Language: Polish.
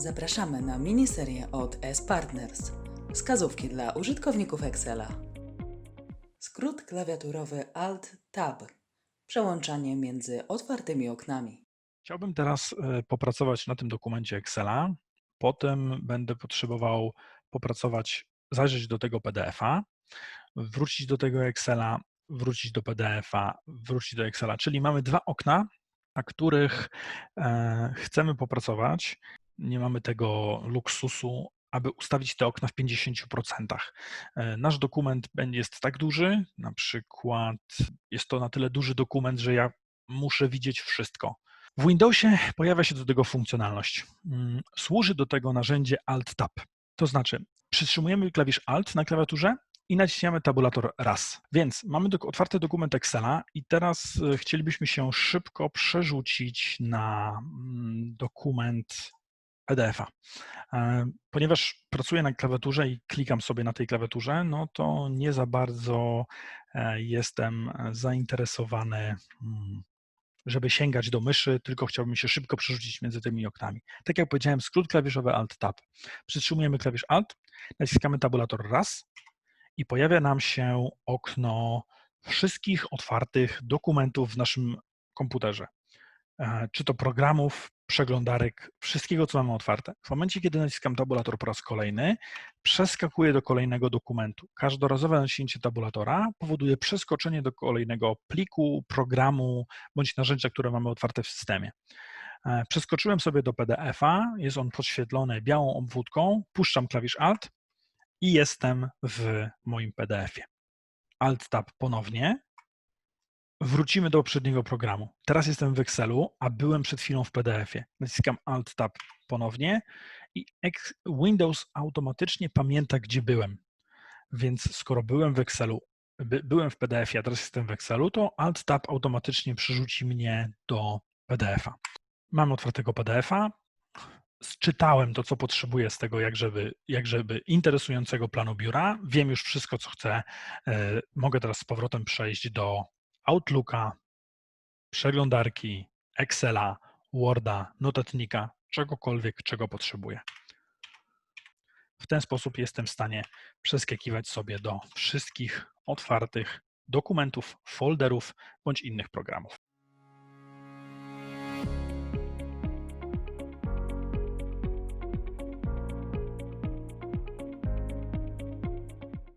Zapraszamy na miniserię od S-Partners. Wskazówki dla użytkowników Excela. Skrót klawiaturowy Alt-Tab. Przełączanie między otwartymi oknami. Chciałbym teraz e, popracować na tym dokumencie Excela. Potem będę potrzebował popracować, zajrzeć do tego PDF-a, wrócić do tego Excela, wrócić do PDF-a, wrócić do Excela. Czyli mamy dwa okna, na których e, chcemy popracować. Nie mamy tego luksusu, aby ustawić te okna w 50%. E, Nasz dokument jest tak duży, na przykład jest to na tyle duży dokument, że ja muszę widzieć wszystko. W Windowsie pojawia się do tego funkcjonalność. Mm, Służy do tego narzędzie Alt-Tab. To znaczy, przytrzymujemy klawisz Alt na klawiaturze i naciśniamy tabulator raz. Więc mamy dok- otwarty dokument Excela i teraz e, chcielibyśmy się szybko przerzucić na mm, dokument PDF-a. E, Ponieważ pracuję na klawiaturze i klikam sobie na tej klawiaturze, no to nie za bardzo e, jestem zainteresowany mm, żeby sięgać do myszy, tylko chciałbym się szybko przerzucić między tymi oknami. Tak jak powiedziałem, skrót klawiszowy Alt-Tab. Przytrzymujemy klawisz Alt, naciskamy tabulator raz i pojawia nam się okno wszystkich otwartych dokumentów w naszym komputerze. E, Czy to programów, przeglądarek, wszystkiego, co mamy otwarte. W momencie, kiedy naciskam tabulator po raz kolejny, przeskakuję do kolejnego dokumentu. Każdorazowe naciśnięcie tabulatora powoduje przeskoczenie do kolejnego pliku, programu bądź narzędzia, które mamy otwarte w systemie. E, Przeskoczyłem sobie do PDF-a, jest on podświetlony białą obwódką, puszczam klawisz Alt i jestem w moim PDF-ie. Alt-Tab ponownie. Wrócimy do poprzedniego programu. Teraz jestem w Excelu, a byłem przed chwilą w PDF-ie. Naciskam Alt-Tab ponownie i Windows automatycznie pamięta, gdzie byłem. Więc skoro byłem w Excelu, by, byłem w PDF-ie, a teraz jestem w Excelu, to Alt-Tab automatycznie przerzuci mnie do PDF-a. Mam otwartego PDF-a, zczytałem to, co potrzebuję z tego, jak żeby, jak żeby interesującego planu biura. Wiem już wszystko, co chcę. E, Mogę teraz z powrotem przejść do Outlooka, przeglądarki, Excela, Worda, notatnika, czegokolwiek, czego potrzebuję. W ten sposób jestem w stanie przeskakiwać sobie do wszystkich otwartych dokumentów, folderów bądź innych programów.